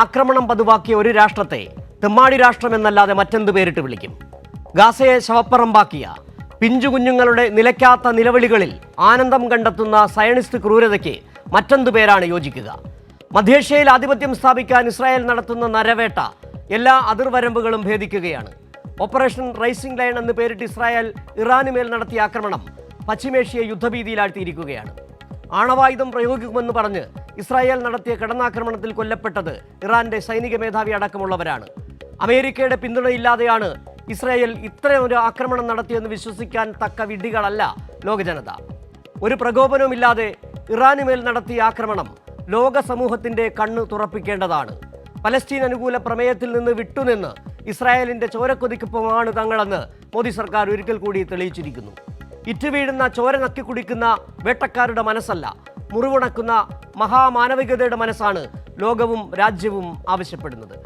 ആക്രമണം പതിവാക്കിയ ഒരു രാഷ്ട്രത്തെ തെമ്മാടി രാഷ്ട്രമെന്നല്ലാതെ മറ്റെന്ത് പേരിട്ട് വിളിക്കും? ഗാസയെ ശവപ്പറമ്പാക്കിയ പിഞ്ചു കുഞ്ഞുങ്ങളുടെ നിലയ്ക്കാത്ത നിലവിളികളിൽ ആനന്ദം കണ്ടെത്തുന്ന സയനിസ്റ്റ് ക്രൂരതയ്ക്ക് മറ്റെന്ത് പേരാണ് യോജിക്കുക? മധ്യേഷ്യയിൽ ആധിപത്യം സ്ഥാപിക്കാൻ ഇസ്രായേൽ നടത്തുന്ന നരവേട്ട എല്ലാ അതിർവരമ്പുകളും ഭേദിക്കുകയാണ്. ഓപ്പറേഷൻ റൈസിംഗ് ലൈൻ എന്ന് പേരിട്ട് ഇസ്രായേൽ ഇറാനുമേൽ നടത്തിയ ആക്രമണം പശ്ചിമേഷ്യയെ യുദ്ധഭീതിയിലാഴ്ത്തിയിരിക്കുകയാണ്. ആണവായുധം പ്രയോഗിക്കുമെന്ന് പറഞ്ഞ് ഇസ്രായേൽ നടത്തിയ കടന്നാക്രമണത്തിൽ കൊല്ലപ്പെട്ടത് ഇറാന്റെ സൈനിക മേധാവി അടക്കമുള്ളവരാണ്. അമേരിക്കയുടെ പിന്തുണയില്ലാതെയാണ് ഇസ്രായേൽ ഇത്രയൊരു ആക്രമണം നടത്തിയെന്ന് വിശ്വസിക്കാൻ തക്ക വിഡ്ഢികളല്ല ലോകജനത. ഒരു പ്രകോപനവുമില്ലാതെ ഇറാനുമേൽ നടത്തിയ ആക്രമണം ലോക സമൂഹത്തിന്റെ കണ്ണ് തുറപ്പിക്കേണ്ടതാണ്. പലസ്തീൻ അനുകൂല പ്രമേയത്തിൽ നിന്ന് വിട്ടുനിന്ന് ഇസ്രായേലിന്റെ ചോരക്കൊതിക്കൊപ്പമാണ് തങ്ങളെന്ന് മോദി സർക്കാർ ഒരിക്കൽ കൂടി തെളിയിച്ചിരിക്കുന്നു. ഇറ്റുവീഴുന്ന ചോര നക്കി കുടിക്കുന്ന വേട്ടക്കാരുടെ മനസ്സല്ല മുറിവുണക്കുന്ന മഹാമാനവികതയുടെ മനസ്സാണ് ലോകവും രാജ്യവും ആവശ്യപ്പെടുന്നത്.